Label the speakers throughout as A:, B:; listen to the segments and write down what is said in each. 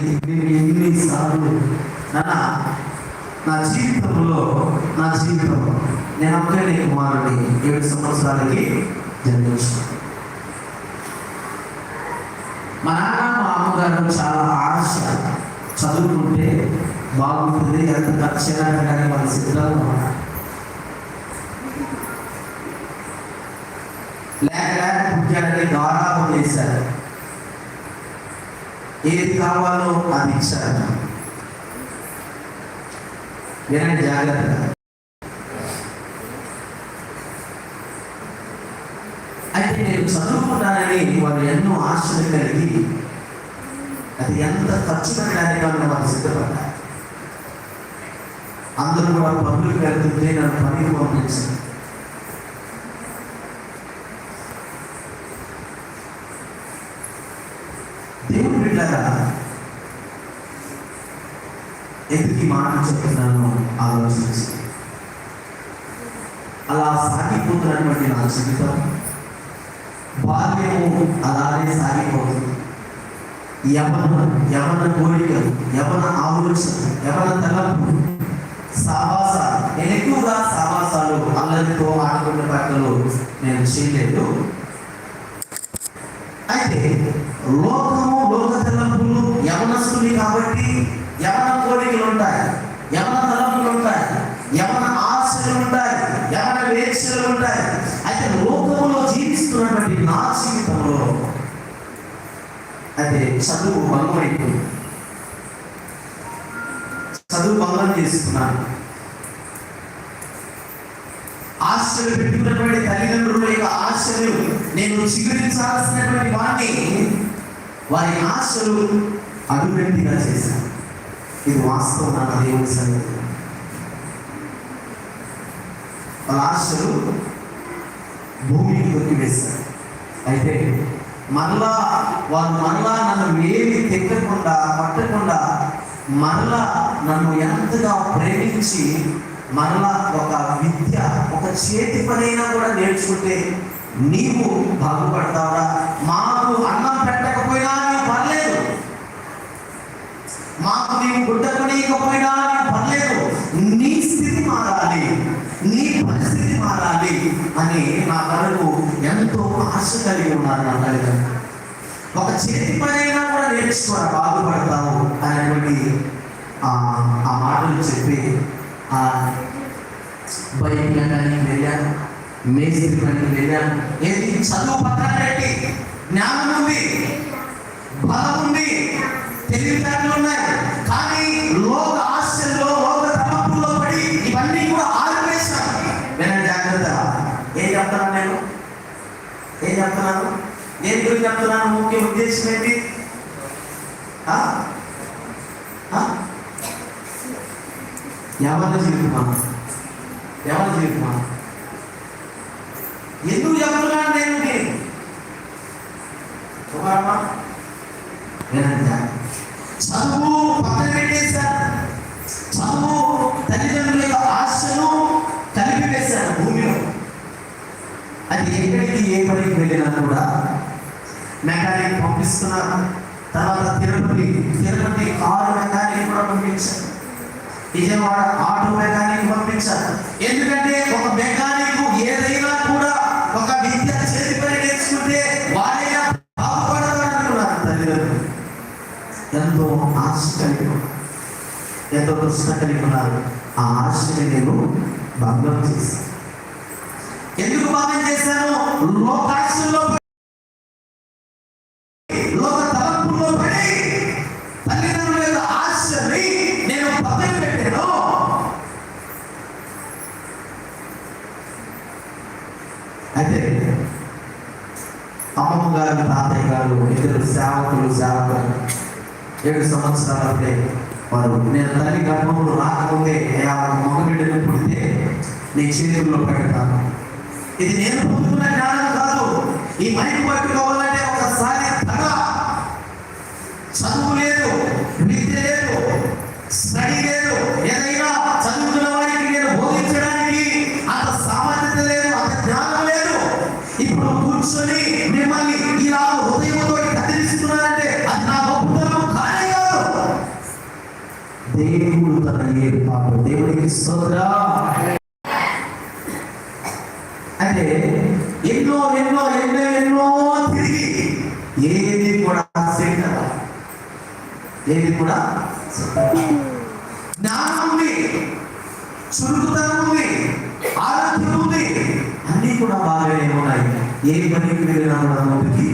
A: ఎన్నిసార్లు? నాన్న నా జీవితంలో నా జీవితం నేను ఒక్కడే నీ కుమారుడిని ఏడు సంవత్సరాలకి జన్మించాను. మా నాన్న మా అమ్మగారు చాలా ఆశ చదువుకుంటే బాగుంటుంది ఎంత ఖర్చు కానీ మన సిద్ధాలు లేక లేక పుట్టాడని గారాబం చేశారు. ఏది కావాలో అది ఇచ్చారు వినండి జాగ్రత్తగా అయితే నేను చదువుకుంటానని వాళ్ళు ఎన్నో ఆశలు కలిగి అది ఎంత ఖర్చు పెట్టడానికి వాళ్ళు వారు సిద్ధపడ్డారు. అందరూ కూడా పనులు వెళ్తుంటే నన్ను పనికి పంపించారు. దేవుడు బిడ్డగా ఎందుకు మాట చెప్తున్నాను ఆలోచించి అలా సాగిపోతున్నటువంటి నా జీవితం బాల్యము అలానే సాగిపోతుంది. యవన యవన కోరికలు యవన ఆలోచన యవన తలపు సావాస నేను ఎక్కువగా సావాసాలు అల్లరితో ఆడుకున్న పక్కలు నేను చేయలేదు. అయితే లోకం యవన కోరికలు ఉంటాయి యవన తలంపులు ఉంటాయి యవన ఆశలు ఉంటాయి యవన వేక్షలు ఉంటాయి అయితే లోకంలో జీవిస్తున్నటువంటి నా జీవితంలో అయితే చదువు భంగం చదువు భంగం చేస్తున్నాను. ఆశలు పెట్టుకున్నటువంటి తల్లిదండ్రుల యొక్క ఆశలు నేను చిగురించాల్సినటువంటి వాడిని వారి ఆశలు అభివృద్ధిగా చేశాను. ఇది వాస్తవం నా దేవుని సంగతి వాళ్ళ ఆశలు భూమికి కొట్టివేశారు అయితే మరలా వాళ్ళు మరలా నన్ను ఏమి తెక్కకుండా పట్టకుండా మరలా నన్ను ఎంతగా ప్రేమించి మరలా ఒక విద్య ఒక చేతి పనైనా కూడా నేర్చుకుంటే నీవు బాగుపడతావా మాకు అన్నం పెట్టకపోయినా నీ మాకు నీవు గుడ్డకనీయకపోయినా పర్లేదు నీ స్థితి మారాలి. నీ పరిస్థితి మారాలి అని నా కళకు ఎంతో ఆశ కలిగి ఉన్నారు నా తల్లిదండ్రులు ఒక చేతి పనైనా కూడా నేర్చుకోరా బాగుపడతావు అనేటువంటి ఆ మాటలు చెప్పి ఆ బైక్ మెకానిక్ వెళ్ళాను మేస్త్రి పనికి వెళ్ళాను. ఏది? చదువు పక్కన పెట్టి జ్ఞానం ఉంది బలం ఉంది. తెలివితేటలు ఉన్నాయి. కానీ లోక ఆశల్లో లోక పడి ఇవన్నీ కూడా ఆరిపేశాను వినండి జాగ్రత్త. ఏం చెప్తున్నాను నేను? ఏం చెప్తున్నాను? నేను గురించి చెప్తున్నాను? ముఖ్య ఉద్దేశం ఏంటి? ఆ? ఎవరి జీవితమా ఎవరి జీవితమా ఎందుకు చెప్తున్నాను నేను? ఇది? కుమారమ్మా వినండి చదువు పక్కన పెట్టేశారు చదువు తల్లిదండ్రుల యొక్క ఆశను కలిపి వేశారు భూమిలో. అది ఎక్కడికి ఏ పనికి వెళ్ళినా కూడా మెకానిక్ పంపిస్తున్నారు. తర్వాత తిరుపతి తిరుపతి కారు మెకానిక్ కూడా పంపించారు. విజయవాడ ఆటో మెకానిక్ పంపించారు. ఎందుకంటే ఆశ కలిగి ఎంతో కృష్ణ కలిగి ఉన్నారు? ఆ ఆశని నేను భంగం చేశాను. ఎందుకు భంగం చేశాను? లోకాశంలో లోక పడి తల్లిదండ్రుల ఆశని నేను పక్కన పెట్టాను. అయితే అమ్మమ్మ గారు తాతయ్య గారు ఇద్దరు సేవకులు సేవకులు ఏడు సంవత్సరాలప్పుడే వారు నేను తల్లి గర్భంలో రాకముందే ఆ మగబిడ్డను పుడితే నీ చేతుల్లో పెడతాను. ఇది నేను పొందుతున్న జ్ఞానం కాదు. ఈ మైక్ పట్టుకోవాలంటే ఒకసారి దేవుడు తన ఏర్పాటు దేవుడికి స్తోత్రం. అంటే ఎన్నో ఎన్నో ఎన్నో ఎన్నో తిరిగి ఏది కూడా సెట్ అవ్వదు. ఏది కూడా జ్ఞానం ఉంది చురుకుతనం ఉంది ఆరోగ్యం ఉంది. అన్నీ కూడా బాగానే ఉన్నాయి. ఏ పనికి వెళ్ళినా కూడా నోటికి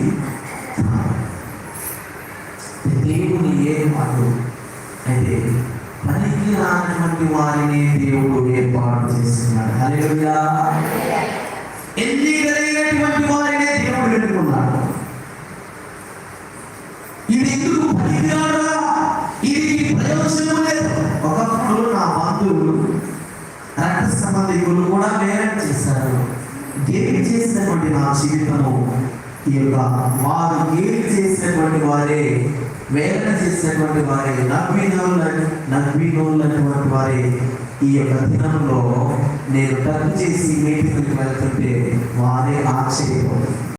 A: దేవుని ఏర్పాటు అయితే పనికి రానటువంటి వారిని దేవుడు ఏర్పాటు చేస్తున్నాడు. హల్లెలూయా. ఎన్ని కలిగినటువంటి వారినే దేవుడు పెట్టుకున్నాడు ఇది ఎందుకు పనికిరాడా ఇది ప్రయోజనం లేదు. ఒకప్పుడు నా బంధువులు రక్త సంబంధికులు కూడా వేరే చేశారు. దేవుడు చేసినటువంటి నా జీవితము? ఈ యొక్క వారు గేలి చేసినటువంటి వారే వేదన చేసినటువంటి వారే నవ్వినోళ్ళ నవ్వినోళ్ళటువంటి వారే ఈ యొక్క దినంలో నేను టచ్ చేసి మీటింగ్కి వెళ్తుంటే వారే ఆశ్చర్యపోతారు.